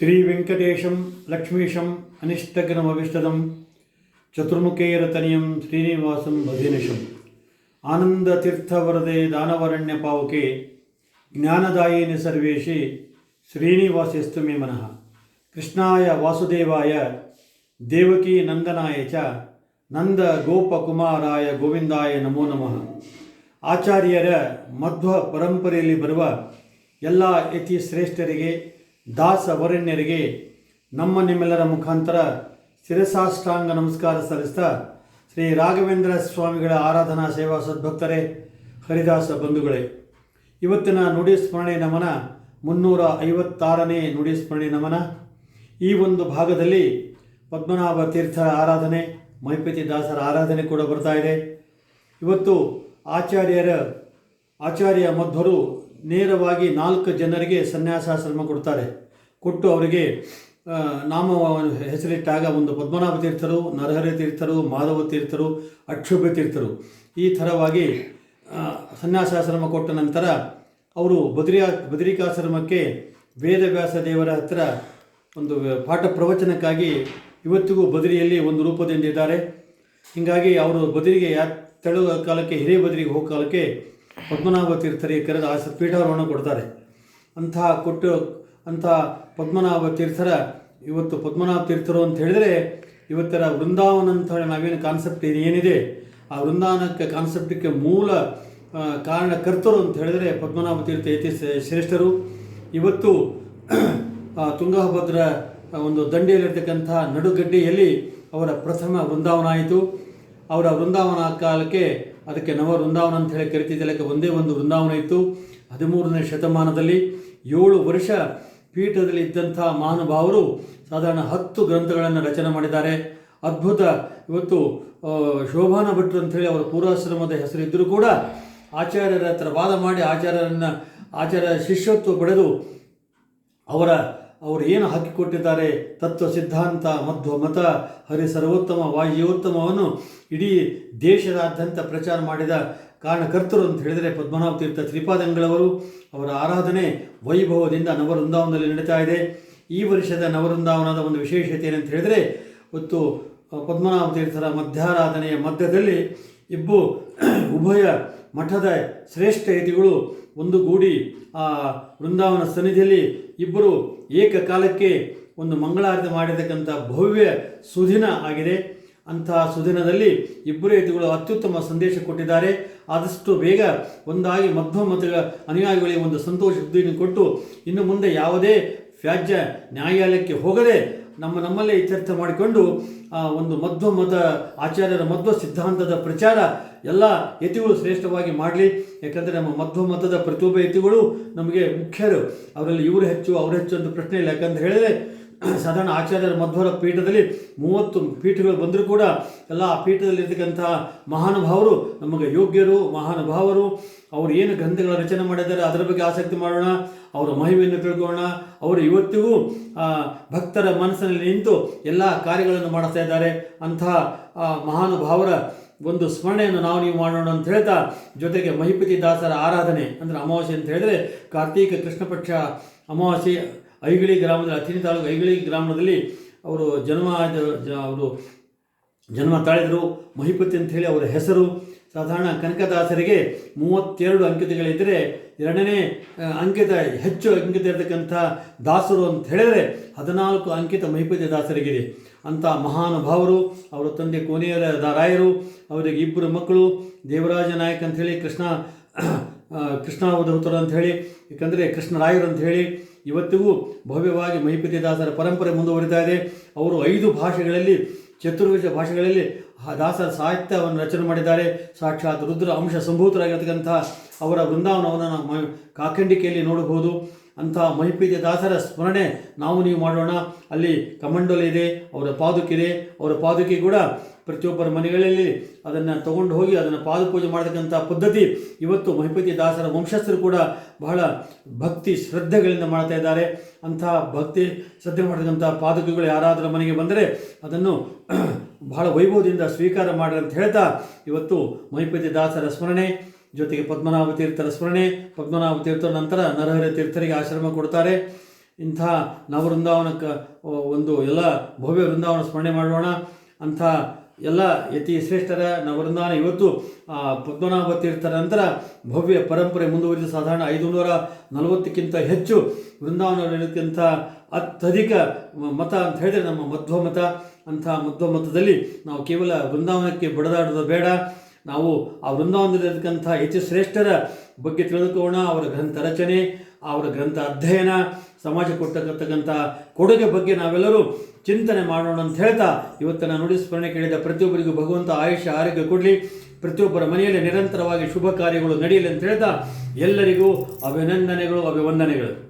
ಶ್ರೀ ವೆಂಕಟೇಶಂ ಲಕ್ಷ್ಮೀಶಂ ಅನಿಷ್ಟಗ್ನಮವಿಷ್ಟದಂ ಚತುರ್ಮುಖೇರತನಿಯಂ ಶ್ರೀನಿವಾಸಂ ಭಜನಿಶಂ ಆನಂದತೀರ್ಥವರದೆ ದಾನವರಣ್ಯ ಪಾವಕೆ ಜ್ಞಾನದಾಯಿನಿ ಸರ್ವೇಶಿ ಶ್ರೀನಿವಾಸಸ್ತು ಮೇ ಮನಃ. ಕೃಷ್ಣಾಯ ವಾಸುದೇವಾಯ ದೇವಕಿ ನಂದನಾಯ ಚ ನಂದ ಗೋಪಕುಮಾರಾಯ ಗೋವಿಂದಾಯ ನಮೋ ನಮಃ. ಆಚಾರ್ಯರ ಮಧ್ವ ಪರಂಪರೆಯಲ್ಲಿ ಬರುವ ಎಲ್ಲ ಯತಿ ಶ್ರೇಷ್ಠರಿಗೆ ದಾಸ ವರಣ್ಯರಿಗೆ ನಮ್ಮ ನಿಮ್ಮೆಲ್ಲರ ಮುಖಾಂತರ ಶಿರಸಾಷ್ಟಾಂಗ ನಮಸ್ಕಾರ ಸಲ್ಲಿಸ್ತಾ ಶ್ರೀ ರಾಘವೇಂದ್ರ ಸ್ವಾಮಿಗಳ ಆರಾಧನಾ ಸೇವಾ ಸದ್ಭಕ್ತರೇ, ಹರಿದಾಸ ಬಂಧುಗಳೇ. ಇವತ್ತಿನ ನುಡಿ ಸ್ಮರಣೆ ನಮನ, ಮುನ್ನೂರ ಐವತ್ತಾರನೇ ನುಡಿ ಸ್ಮರಣೆ ನಮನ. ಈ ಒಂದು ಭಾಗದಲ್ಲಿ ಪದ್ಮನಾಭ ತೀರ್ಥರ ಆರಾಧನೆ, ಮೈಪತಿ ದಾಸರ ಆರಾಧನೆ ಕೂಡ ಬರ್ತಾ ಇದೆ. ಇವತ್ತು ಆಚಾರ್ಯರ, ಆಚಾರ್ಯ ಮಧ್ವರು ನೇರವಾಗಿ ನಾಲ್ಕು ಜನರಿಗೆ ಸನ್ಯಾಸಾಶ್ರಮ ಕೊಡ್ತಾರೆ. ಕೊಟ್ಟು ಅವರಿಗೆ ನಾಮ ಹೆಸರಿಟ್ಟಾಗ ಒಂದು ಪದ್ಮನಾಭ ತೀರ್ಥರು, ನರಹರಿ ತೀರ್ಥರು, ಮಾಧವ ತೀರ್ಥರು ಅಕ್ಷುಭ ತೀರ್ಥರು. ಈ ಥರವಾಗಿ ಸನ್ಯಾಸಾಶ್ರಮ ಕೊಟ್ಟ ನಂತರ ಅವರು ಬದ್ರಿಯಾ, ಬದ್ರಿಕಾಶ್ರಮಕ್ಕೆ ವೇದವ್ಯಾಸ ದೇವರ ಹತ್ರ ಒಂದು ಪಾಠ ಪ್ರವಚನಕ್ಕಾಗಿ ಇವತ್ತಿಗೂ ಬದರಿಯಲ್ಲಿ ಒಂದು ರೂಪದಿಂದಿದ್ದಾರೆ ಹೀಗಾಗಿ ಅವರು ಬದರಿಗೆ ಯಾ ತೆಳುವ ಕಾಲಕ್ಕೆ, ಹಿರೇಬದರಿಗೆ ಹೋಗೋ ಕಾಲಕ್ಕೆ ಪದ್ಮನಾಭ ತೀರ್ಥರಿಗೆ ಕರೆದು ಆಸ ಪೀಠಾರೋಹಣ ಕೊಡ್ತಾರೆ. ಅಂತಹ ಕೊಟ್ಟು, ಅಂತಹ ಪದ್ಮನಾಭ ತೀರ್ಥರ ಇವತ್ತು ಪದ್ಮನಾಭ ತೀರ್ಥರು ಅಂತ ಹೇಳಿದರೆ ಇವತ್ತರ ವೃಂದಾವನ ಅಂತ ಹೇಳಿ ನಾವೇನು ಕಾನ್ಸೆಪ್ಟ್ ಏನಿದೆ? ಆ ವೃಂದಾವನಕ್ಕೆ ಕಾನ್ಸೆಪ್ಟಕ್ಕೆ ಮೂಲ ಕಾರಣಕರ್ತರು ಅಂತ ಹೇಳಿದರೆ ಪದ್ಮನಾಭ ತೀರ್ಥ ಯತಿ ಶ್ರೇ- ಶ್ರೇಷ್ಠರು. ಇವತ್ತು ತುಂಗಭದ್ರ ಒಂದು ದಂಡೆಯಲ್ಲಿರ್ತಕ್ಕಂಥ ನಡುಗಡ್ಡೆಯಲ್ಲಿ ಅವರ ಪ್ರಥಮ ವೃಂದಾವನ ಆಯಿತು. ಅವರ ವೃಂದಾವನ ಕಾಲಕ್ಕೆ ಅದಕ್ಕೆ ನವ ವೃಂದಾವನ ಅಂತ ಹೇಳಿ ಕರಿತಿದ್ದಕ್ಕೆ ಒಂದೇ ಒಂದು ವೃಂದಾವನ ಇತ್ತು. ಹದಿಮೂರನೇ ಶತಮಾನದಲ್ಲಿ ಏಳು ವರ್ಷ ಪೀಠದಲ್ಲಿ ಇದ್ದಂಥ ಮಹಾನುಭಾವರು ಸಾಧಾರಣ ಹತ್ತು ಗ್ರಂಥಗಳನ್ನು ರಚನೆ ಮಾಡಿದ್ದಾರೆ. ಅದ್ಭುತ. ಇವತ್ತು ಶೋಭಾನ ಭಟ್ರು ಅಂಥೇಳಿ ಅವರ ಪೂರ್ವಾಶ್ರಮದ ಹೆಸರಿದ್ದರೂ ಕೂಡ ಆಚಾರ್ಯರ ಹತ್ರ ವಾದ ಮಾಡಿ ಆಚಾರ್ಯರನ್ನು ಆಚಾರ್ಯ ಶಿಷ್ಯತ್ವ ಪಡೆದು ಅವರ ಅವರು ಏನು ಹಾಕಿಕೊಟ್ಟಿದ್ದಾರೆ ತತ್ವ ಸಿದ್ಧಾಂತ, ಮಧ್ವ ಮತ, ಹರಿ ಸರ್ವೋತ್ತಮ ವಾಯುಯೋತ್ತಮವನ್ನು ಇಡೀ ದೇಶದಾದ್ಯಂತ ಪ್ರಚಾರ ಮಾಡಿದ ಕಾರಣಕರ್ತರು ಅಂತ ಹೇಳಿದರೆ ಪದ್ಮನಾಭ ತೀರ್ಥ ತ್ರಿಪಾದಂಗಳವರು ಅವರ ಆರಾಧನೆ ವೈಭವದಿಂದ ನವವೃಂದಾವನದಲ್ಲಿ ನಡೀತಾ ಇದೆ. ಈ ವರ್ಷದ ನವವೃಂದಾವನದ ಒಂದು ವಿಶೇಷತೆ ಏನಂತ ಹೇಳಿದರೆ ಮತ್ತು ಪದ್ಮನಾಭ ತೀರ್ಥರ ಮಧ್ಯಾರಾಧನೆಯ ಮಧ್ಯದಲ್ಲಿ ಇಬ್ಬು ಉಭಯ ಮಠದ ಶ್ರೇಷ್ಠ ಯತಿಗಳು ಒಂದು ಗೂಡಿ ಆ ವೃಂದಾವನ ಸನ್ನಿಧಿಯಲ್ಲಿ ಇಬ್ಬರು ಏಕಕಾಲಕ್ಕೆ ಒಂದು ಮಂಗಳಾರತಿ ಮಾಡಿರತಕ್ಕಂಥ ಭವ್ಯ ಸುದಿನ ಆಗಿದೆ. ಅಂತಹ ಸುದಿನದಲ್ಲಿ ಇಬ್ಬರು ಯತಿಗಳು ಅತ್ಯುತ್ತಮ ಸಂದೇಶ ಕೊಟ್ಟಿದ್ದಾರೆ. ಆದಷ್ಟು ಬೇಗ ಒಂದಾಗಿ ಮಧ್ವ ಮತಗಳ ಅನುಯಾಯಿಗಳಿಗೆ ಒಂದು ಸಂತೋಷ ಕೊಟ್ಟು ಇನ್ನು ಮುಂದೆ ಯಾವುದೇ ವ್ಯಾಜ್ಯ ನ್ಯಾಯಾಲಯಕ್ಕೆ ಹೋಗದೆ ನಮ್ಮ ನಮ್ಮಲ್ಲೇ ಇತ್ಯರ್ಥ ಮಾಡಿಕೊಂಡು, ಆ, ಒಂದು ಮಧ್ವ ಮತ ಆಚಾರ್ಯರ ಮಧ್ವ ಸಿದ್ಧಾಂತದ ಪ್ರಚಾರ ಎಲ್ಲ ಯತಿಗಳು ಶ್ರೇಷ್ಠವಾಗಿ ಮಾಡಲಿ. ಯಾಕಂದರೆ ನಮ್ಮ ಮಧ್ವ ಮತದ ಪ್ರತಿಯೊಬ್ಬ ಯತಿಗಳು ನಮಗೆ ಮುಖ್ಯರು. ಅವರಲ್ಲಿ ಇವರು ಹೆಚ್ಚು, ಅವರು ಹೆಚ್ಚು ಅಂತ ಪ್ರಶ್ನೆ ಇಲ್ಲ. ಯಾಕಂತ ಹೇಳಿದರೆ ಸಾಧಾರಣ ಆಚಾರ್ಯರ ಮಧ್ವರ ಪೀಠದಲ್ಲಿ ಮೂವತ್ತು ಪೀಠಗಳು ಬಂದರೂ ಕೂಡ ಎಲ್ಲ ಆ ಪೀಠದಲ್ಲಿರ್ತಕ್ಕಂತಹ ಮಹಾನುಭಾವರು, ನಮಗೆ ಯೋಗ್ಯರು, ಮಹಾನುಭಾವರು, ಅವರು ಏನು ಗ್ರಂಥಗಳ ರಚನೆ ಮಾಡಿದ್ದಾರೆ, ಅದರ ಬಗ್ಗೆ ಆಸಕ್ತಿ ಮಾಡೋಣ, ಅವರ ಮಹಿಮೆಯನ್ನು ತಿಳ್ಕೊಳ್ಳೋಣ, ಅವರು ಇವತ್ತಿಗೂ ಭಕ್ತರ ಮನಸ್ಸಿನಲ್ಲಿ ನಿಂತು ಎಲ್ಲ ಕಾರ್ಯಗಳನ್ನು ಮಾಡಿಸ್ತಾ ಇದ್ದಾರೆ. ಅಂತಹ ಮಹಾನುಭಾವರ ಒಂದು ಸ್ಮರಣೆಯನ್ನು ನಾವು ನೀವು ಮಾಡೋಣ ಅಂತ ಹೇಳ್ತಾ, ಜೊತೆಗೆ ಮಹಿಪತಿ ದಾಸರ ಆರಾಧನೆ ಅಂದರೆ ಅಮಾವಾಸ್ಯೆ ಅಂತ ಹೇಳಿದರೆ, ಕಾರ್ತೀಕ ಕೃಷ್ಣ ಪಕ್ಷ ಅಮಾವಾಸ್ಯೆ ಐಗಿಳಿ ಗ್ರಾಮದಲ್ಲಿ ಅಥಿನಿ ತಾಲೂಕು ಐಗಳಿ ಗ್ರಾಮದಲ್ಲಿ ಅವರು ಜನ್ಮ ಅವರು ಜನ್ಮ ತಾಳಿದರು. ಮಹಿಪತಿ ಅಂತ ಹೇಳಿ ಅವರ ಹೆಸರು. ಸಾಧಾರಣ ಕನಕದಾಸರಿಗೆ ಮೂವತ್ತೆರಡು ಅಂಕಿತಗಳಿದ್ದರೆ, ಎರಡನೇ ಅಂಕಿತ, ಹೆಚ್ಚು ಅಂಕಿತ ಇರತಕ್ಕಂಥ ದಾಸರು ಅಂತ ಹೇಳಿದರೆ ಹದಿನಾಲ್ಕು ಅಂಕಿತ ಮಹಿಪತಿ ದಾಸರಿಗಿದೆ. ಅಂಥ ಮಹಾನುಭಾವರು, ಅವರ ತಂದೆ ಕೋನೆಯರ ರಾಯರು, ಅವರಿಗೆ ಇಬ್ಬರು ಮಕ್ಕಳು, ದೇವರಾಜ ನಾಯಕ್ ಅಂಥೇಳಿ, ಕೃಷ್ಣ ಕೃಷ್ಣ ಅವಧೂತರು ಅಂಥೇಳಿ, ಯಾಕಂದರೆ ಕೃಷ್ಣರಾಯರು ಹೇಳಿ ಇವತ್ತಿಗೂ ಭವ್ಯವಾಗಿ ಮಹಿಪತಿ ದಾಸರ ಪರಂಪರೆ ಮುಂದುವರಿತಾ ಇದೆ. ಅವರು ಐದು ಭಾಷೆಗಳಲ್ಲಿ ಚತುರ್ವಿಧ ಭಾಷೆಗಳಲ್ಲಿ ದಾಸರ ಸಾಹಿತ್ಯವನ್ನು ರಚನೆ ಮಾಡಿದ್ದಾರೆ. ಸಾಕ್ಷಾತ್ ರುದ್ರ ಅಂಶ ಸಂಭೂತರಾಗಿರ್ತಕ್ಕಂಥ ಅವರ ವೃಂದಾವನವನ್ನು ನಾವು ಕಾಕಂಡಿಕೆಯಲ್ಲಿ ನೋಡಬಹುದು. ಅಂತಹ ಮಹಿಪೀತ ದಾಸರ ಸ್ಮರಣೆ ನಾವು ನೀವು ಮಾಡೋಣ. ಅಲ್ಲಿ ಕಮಂಡೋಲ್ ಇದೆ, ಅವರ ಪಾದುಕಿದೆ ಅವರ ಪಾದುಕೆ ಕೂಡ ಪ್ರತಿಯೊಬ್ಬರ ಮನೆಗಳಲ್ಲಿ ಅದನ್ನು ತಗೊಂಡು ಹೋಗಿ ಅದನ್ನು ಪಾದಪೂಜೆ ಮಾಡತಕ್ಕಂಥ ಪದ್ಧತಿ. ಇವತ್ತು ಮಹಿಪತಿ ದಾಸರ ವಂಶಸ್ಥರು ಕೂಡ ಬಹಳ ಭಕ್ತಿ ಶ್ರದ್ಧೆಗಳಿಂದ ಮಾಡ್ತಾ ಇದ್ದಾರೆ. ಅಂತಹ ಭಕ್ತಿ ಶ್ರದ್ಧೆ ಮಾಡತಕ್ಕಂಥ ಪಾದಕಗಳು ಯಾರಾದರೂ ಮನೆಗೆ ಬಂದರೆ ಅದನ್ನು ಬಹಳ ವೈಭವದಿಂದ ಸ್ವೀಕಾರ ಮಾಡಿ ಅಂತ ಹೇಳ್ತಾ ಇವತ್ತು ಮಹಿಪತಿ ದಾಸರ ಸ್ಮರಣೆ, ಜೊತೆಗೆ ಪದ್ಮನಾಭ ತೀರ್ಥರ ಸ್ಮರಣೆ, ಪದ್ಮನಾಭ ತೀರ್ಥರ ನಂತರ ನರಹರ ತೀರ್ಥರಿಗೆ ಆಶ್ರಮ ಕೊಡ್ತಾರೆ. ಇಂಥ ನವವೃಂದಾವನಕ್ಕೆ ಒಂದು ಎಲ್ಲ ಭವ್ಯ ವೃಂದಾವನ ಸ್ಮರಣೆ ಮಾಡೋಣ. ಅಂಥ ಎಲ್ಲ ಯತಿ ಶ್ರೇಷ್ಠರ ನವೃಂದಾನ ಇವತ್ತು ಪದ್ಮನಾಭ ತೀರ್ಥರ ನಂತರ ಭವ್ಯ ಪರಂಪರೆ ಮುಂದುವರಿದ ಸಾಧಾರಣ ಐದುನೂರ ನಲವತ್ತಕ್ಕಿಂತ ಹೆಚ್ಚು ವೃಂದಾವನಕ್ಕಿಂತ ಅತ್ಯಧಿಕ ಮತ ಅಂತ ಹೇಳಿದರೆ ನಮ್ಮ ಮಧ್ವ ಮತ ಅಂಥ ಮಧ್ವ ಮತದಲ್ಲಿ ನಾವು ಕೇವಲ ವೃಂದಾವನಕ್ಕೆ ಬಡದಾಡೋದು ಬೇಡ. ನಾವು ಆ ವೃಂದಾವನದಲ್ಲಿರ್ತಕ್ಕಂಥ ಹೆಚ್ಚು ಶ್ರೇಷ್ಠರ ಬಗ್ಗೆ ತಿಳಿದುಕೋಣ ಅವರ ಗ್ರಂಥ ರಚನೆ, ಅವರ ಗ್ರಂಥ ಅಧ್ಯಯನ, ಸಮಾಜ ಕೊಟ್ಟತಕ್ಕಂಥ ಕೊಡುಗೆ ಬಗ್ಗೆ ನಾವೆಲ್ಲರೂ ಚಿಂತನೆ ಮಾಡೋಣ ಅಂತ ಹೇಳ್ತಾ ಇವತ್ತಿನ ನುಡಿ ಸ್ಮರಣೆ ಕೇಳಿದ ಪ್ರತಿಯೊಬ್ಬರಿಗೂ ಭಗವಂತ ಆಯುಷ್ಯ, ಆರೋಗ್ಯ ಕೊಡಲಿ. ಪ್ರತಿಯೊಬ್ಬರ ಮನೆಯಲ್ಲಿ ನಿರಂತರವಾಗಿ ಶುಭ ಕಾರ್ಯಗಳು ನಡೆಯಲಿ ಅಂತ ಹೇಳ್ತಾ ಎಲ್ಲರಿಗೂ ಅಭಿನಂದನೆಗಳು, ಅಭಿವಂದನೆಗಳು.